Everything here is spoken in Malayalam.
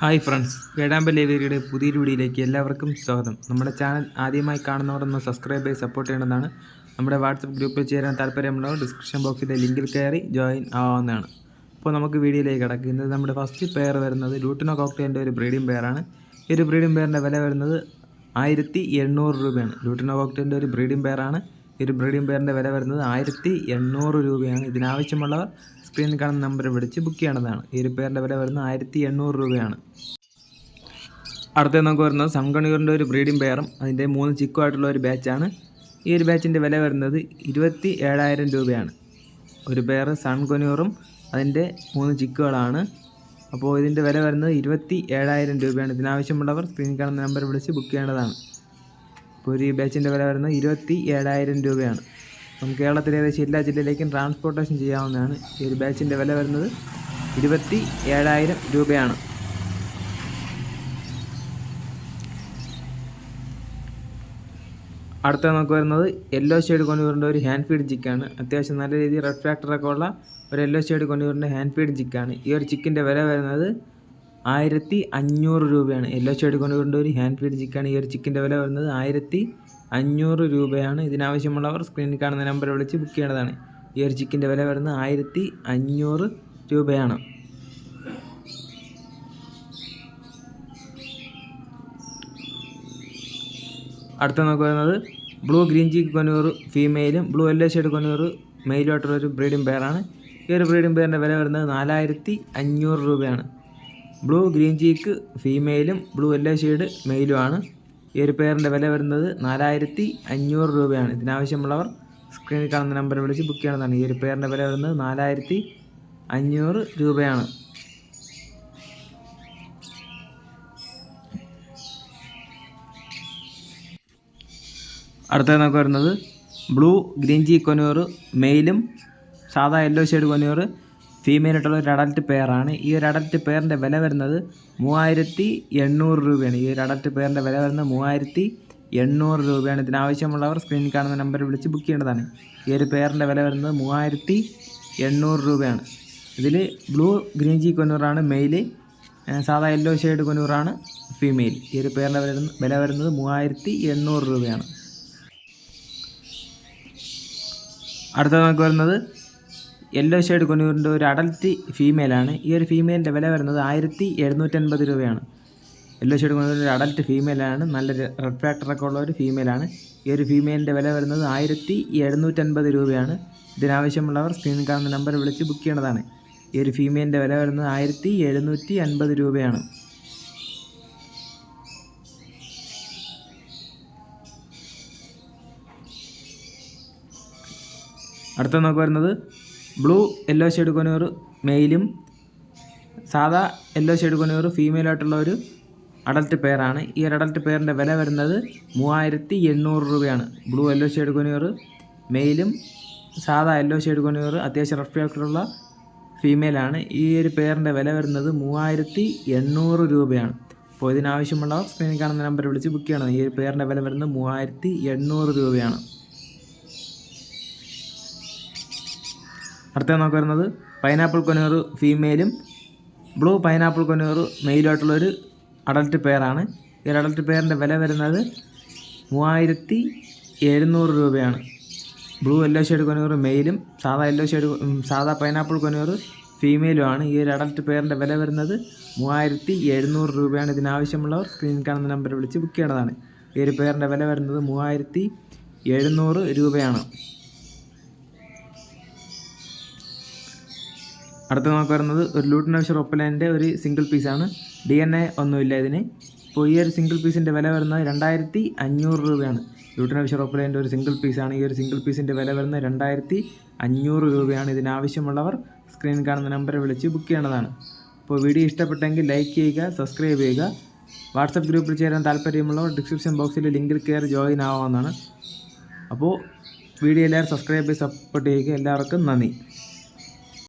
ഹായ് ഫ്രണ്ട്സ് വേടാമ്പ ലൈബ്രറിയുടെ പുതിയൊരു വീഡിയോയിലേക്ക് എല്ലാവർക്കും സ്വാഗതം. നമ്മുടെ ചാനൽ ആദ്യമായി കാണുന്നവർ ഒന്ന് സബ്സ്ക്രൈബ് ചെയ്ത് സപ്പോർട്ട് ചെയ്യേണ്ടതാണ്. നമ്മുടെ വാട്സപ്പ് ഗ്രൂപ്പിൽ ചേരാൻ താല്പര്യമുള്ളവർ ഡിസ്ക്രിപ്ഷൻ ബോക്സിലെ ലിങ്കിൽ കയറി ജോയിൻ ആവാവുന്നതാണ് അപ്പോൾ നമുക്ക് വീഡിയോയിലേക്ക് കിടക്കും. ഇന്ന് നമ്മുടെ ഫസ്റ്റ് പെയർ വരുന്നത് ലൂട്ടിനോ കോക്ടേലിന്റെ ഒരു ബ്രീഡിംഗ് പെയറാണ് ഈ ഒരു ബ്രീഡിംഗ് പെയറിന്റെ വില വരുന്നത് ആയിരത്തി എണ്ണൂറ് രൂപയാണ്. ലൂട്ടിനോ കോക്ടേലിന്റെ ഒരു ബ്രീഡിംഗ് പെയറാണ് ഒരു ബ്രീഡിംഗ് പെയറിന്റെ വില വരുന്നത് ആയിരത്തി എണ്ണൂറ് രൂപയാണ്. ഇതിനാവശ്യമുള്ളവർ സ്ക്രീനിൽ കാണുന്ന നമ്പർ വിളിച്ച് ബുക്ക് ചെയ്യേണ്ടതാണ്. ഈ ഒരു പെയറിന്റെ വില വരുന്നത് ആയിരത്തി എണ്ണൂറ് രൂപയാണ്. അടുത്ത നമുക്ക് വരുന്നത് സംഗണിയൂറിന്റെ ഒരു ബ്രീഡിംഗ് പെയറും. അതിന്റെ മൂന്ന് ചിക്കുമായിട്ടുള്ള ഒരു ബാച്ചാണ്. ഈ ഒരു ബാച്ചിന്റെ വില വരുന്നത് ഇരുപത്തി ഏഴായിരം രൂപയാണ്. ഒരു പെയർ സൺകൊനൂറും അതിന്റെ മൂന്ന് ചിക്കുകളാണ്. അപ്പോൾ ഇതിന്റെ വില വരുന്നത് ഇരുപത്തി ഏഴായിരം രൂപയാണ്. ഇതിനാവശ്യമുള്ളവർ സ്ക്രീനിൽ കാണുന്ന നമ്പർ വിളിച്ച് ബുക്ക് ചെയ്യേണ്ടതാണ്. ഒരു ബാച്ചിന്റെ വില വരുന്നത് ഇരുപത്തി ഏഴായിരം രൂപയാണ്. നമുക്ക് കേരളത്തിലെ ഏകദേശം എല്ലാ ജില്ലയിലേക്കും ട്രാൻസ്പോർട്ടേഷൻ ചെയ്യാവുന്നതാണ് ഈ ഒരു ബാച്ചിന്റെ വില വരുന്നത് ഇരുപത്തി ഏഴായിരം രൂപയാണ്. അടുത്ത നമുക്ക് വരുന്നത് യെല്ലോ ഷെയ്ഡ് കൊണ്ടുവരേണ്ട ഒരു ഹാൻഡ് ഫീഡ് ചിക്കാണ് അത്യാവശ്യം നല്ല രീതിയിൽ റെഡ് ഫാക്ടറൊക്കെ ഉള്ള ഒരു യെല്ലോ ഷെയ്ഡ് കൊണ്ടുവരേണ്ട ഹാൻഡ് ഫീഡ് ചിക്കാണ് ഈ ഒരു ചിക്കിന്റെ വില വരുന്നത് ആയിരത്തി അഞ്ഞൂറ് രൂപയാണ്. യെല്ലോ ഷെയ്ഡ് കൊണ്ട് ഒരു ഹാൻഡ് ഫീഡ് ചിക്കാണ് ഈ ഒരു ചിക്കിന്റെ വില വരുന്നത് ആയിരത്തി അഞ്ഞൂറ് രൂപയാണ്. ഇതിനാവശ്യമുള്ളവർ സ്ക്രീനിൽ കാണുന്ന നമ്പർ വിളിച്ച് ബുക്ക് ചെയ്യേണ്ടതാണ്. ഈ ഒരു ചിക്കിന്റെ വില വരുന്നത് ആയിരത്തി അഞ്ഞൂറ് രൂപയാണ്. അടുത്ത നമുക്ക് വരുന്നത് ബ്ലൂ ഗ്രീൻ ചീക്ക് കൊനൂർ ഫീമെയിലും ബ്ലൂ എല്ലോ ഷെയ്ഡ് കൊന്നൂർ മെയിലുമായിട്ടുള്ളൊരു ബ്രീഡിംഗ് പെയറാണ് ഈ ഒരു ബ്രീഡിംഗ് പെയറിന്റെ വില വരുന്നത് നാലായിരത്തി അഞ്ഞൂറ് രൂപയാണ്. ബ്ലൂ ഗ്രീൻ ചീക്ക് ഫീമെയിലും ബ്ലൂ യെല്ലോ ഷെയ്ഡ് മെയിലുമാണ് ഈ ഒരു പെയറിന്റെ വില വരുന്നത് നാലായിരത്തി അഞ്ഞൂറ് രൂപയാണ്. ഇതിനാവശ്യമുള്ളവർ സ്ക്രീനിൽ കാണുന്ന നമ്പർ വിളിച്ച് ബുക്ക് ചെയ്യണമെന്നാണ്. ഈ ഒരു പെയറിന്റെ വില വരുന്നത് നാലായിരത്തി അഞ്ഞൂറ് രൂപയാണ്. അടുത്തത് നമുക്ക് വരുന്നത് ബ്ലൂ ഗ്രീൻ ചീ കൊനൂർ മെയിലും സാധാ യെല്ലോ ഷെയ്ഡ് കൊനൂർ ഫീമെയിലായിട്ടുള്ള ഒരു അഡൽട്ട് പെയറാണ് ഈ ഒരു അഡൽട്ട് പെയറിന്റെ വില വരുന്നത് മൂവായിരത്തി എണ്ണൂറ് രൂപയാണ്. ഈ ഒരു അഡൽട്ട് പെയറിന്റെ വില വരുന്നത് മൂവായിരത്തി എണ്ണൂറ് രൂപയാണ്. ഇതിനാവശ്യമുള്ളവർ സ്ക്രീനിൽ കാണുന്ന നമ്പർ വിളിച്ച് ബുക്ക് ചെയ്യേണ്ടതാണ്. ഈ ഒരു പെയറിന്റെ വില വരുന്നത് മൂവായിരത്തി എണ്ണൂറ് രൂപയാണ്. ഇതിൽ ബ്ലൂ ഗ്രീൻ ജി കൊന്നൂറാണ് മെയിൽ സാധാ യെല്ലോ ഷെയ്ഡ് കൊന്നൂറാണ് ഫീമെയിൽ ഈ ഒരു പെയറിന്റെ വില വില വരുന്നത് മൂവായിരത്തി എണ്ണൂറ് രൂപയാണ്. അടുത്തത് നമുക്ക് വരുന്നത് യെല്ലോ ഷെയ്ഡ് കൊന്നൂറിന്റെ ഒരു അഡൽറ്റ് ഫീമെയിലാണ് ഈ ഒരു ഫീമെയിലിന്റെ വില വരുന്നത് ആയിരത്തി എഴുന്നൂറ്റൻപത് രൂപയാണ്. യെല്ലോ ഷെയ്ഡ് കൊണ്ടുവരുന്ന ഒരു അഡൽറ്റ് ഫീമെയിലാണ് നല്ല റെഡ് ഫാക്ടറൊക്കെ ഉള്ള ഒരു ഫീമെയിലാണ് ഈ ഒരു ഫീമെയിലിന്റെ വില വരുന്നത് ആയിരത്തി എഴുന്നൂറ്റൻപത് രൂപയാണ്. ഇതിനാവശ്യമുള്ളവർ സ്ക്രീനിൽ കാണുന്ന നമ്പർ വിളിച്ച് ബുക്ക് ചെയ്യേണ്ടതാണ്. ഈ ഒരു ഫീമെയിലിന്റെ വില വരുന്നത് ആയിരത്തി എഴുന്നൂറ്റി അൻപത് രൂപയാണ്. അടുത്ത നമുക്ക് വരുന്നത് ബ്ലൂ യെല്ലോ ഷെയ്ഡ് കൊനൂർ മെയിലും സാധാ യെല്ലോ ഷെയ്ഡ് കൊനൂർ ഫീമെയിലായിട്ടുള്ള ഒരു അഡൽട്ട് പെയറാണ്. ഈ ഒരു അഡൽട്ട് പെയറിന്റെ വില വരുന്നത് മൂവായിരത്തി എണ്ണൂറ് രൂപയാണ്. ബ്ലൂ യെല്ലോ ഷെയ്ഡ് കൊനൂർ മെയിലും സാധാ യെല്ലോ ഷെയ്ഡ് കൊനൂർ അത്യാവശ്യം റെസ്പെക്റ്റുള്ള ഫീമെയിലാണ്. ഈ ഒരു പെയറിന്റെ വില വരുന്നത് മൂവായിരത്തി എണ്ണൂറ് രൂപയാണ്. അപ്പോൾ ഇതിനാവശ്യമുള്ളവർ സ്ക്രീനിൽ കാണുന്ന നമ്പർ വിളിച്ച് ബുക്ക് ചെയ്യണം. ഈ ഒരു പെയറിന്റെ വില വരുന്നത് മൂവായിരത്തി എണ്ണൂറ് രൂപയാണ്. അടുത്ത നമുക്ക് വരുന്നത് പൈനാപ്പിൾ കൊനൂർ ഫീമെയിലും ബ്ലൂ പൈനാപ്പിൾ കൊനൂർ മെയിലുമായിട്ടുള്ളൊരു അഡൽട്ട് പെയറാണ് ഈ അഡൽട്ട് പെയറിന്റെ വില വരുന്നത് മൂവായിരത്തി എഴുന്നൂറ് രൂപയാണ് ബ്ലൂ യെല്ലോ ഷെയ്ഡ് കൊനൂർ മെയിലും സാധാ യെല്ലോ ഷെയ്ഡ് സാധാ പൈനാപ്പിൾ കൊനൂർ ഫീമെയിലുമാണ് ഈ ഒരു അഡൽട്ട് പെയറിന്റെ വില വരുന്നത് മൂവായിരത്തി എഴുന്നൂറ് രൂപയാണ്. ഇതിനാവശ്യമുള്ളവർ സ്ക്രീൻ കാണുന്ന നമ്പർ വിളിച്ച് ബുക്ക് ചെയ്യേണ്ടതാണ് ഈ ഒരു പെയറിന്റെ വില വരുന്നത് മൂവായിരത്തി എഴുന്നൂറ് രൂപയാണ്. അടുത്ത നമുക്ക് വരുന്നത് ഒരു ലൂട്ടിനവശ്യ ഒപ്പലാന്റെ ഒരു സിംഗിൾ പീസാണ് ഡി എൻ എ ഒന്നുമില്ല ഇതിന്. അപ്പോൾ ഈ ഒരു സിംഗിൾ പീസിന്റെ വില വരുന്നത് രണ്ടായിരത്തി അഞ്ഞൂറ് രൂപയാണ് ലൂട്ടിനവശ്യ ഒപ്പലാന്റെ ഒരു സിംഗിൾ പീസാണ് ഈ ഒരു സിംഗിൾ പീസിന്റെ വില വരുന്നത് രണ്ടായിരത്തി അഞ്ഞൂറ് രൂപയാണ് ഇതിനാവശ്യമുള്ളവർ സ്ക്രീൻ കാണുന്ന നമ്പർ വിളിച്ച് ബുക്ക് ചെയ്യേണ്ടതാണ്. അപ്പോൾ വീഡിയോ ഇഷ്ടപ്പെട്ടെങ്കിൽ ലൈക്ക് ചെയ്യുക സബ്സ്ക്രൈബ് ചെയ്യുക. വാട്സപ്പ് ഗ്രൂപ്പിൽ ചേരാൻ താല്പര്യമുള്ളവർ ഡിസ്ക്രിപ്ഷൻ ബോക്സിൽ ലിങ്കിൽ കയറി ജോയിൻ ആവാമെന്നാണ് അപ്പോൾ വീഡിയോ എല്ലാവരും സബ്സ്ക്രൈബ് ചെയ്ത് സപ്പോർട്ട് ചെയ്യുക. എല്ലാവർക്കും നന്ദി.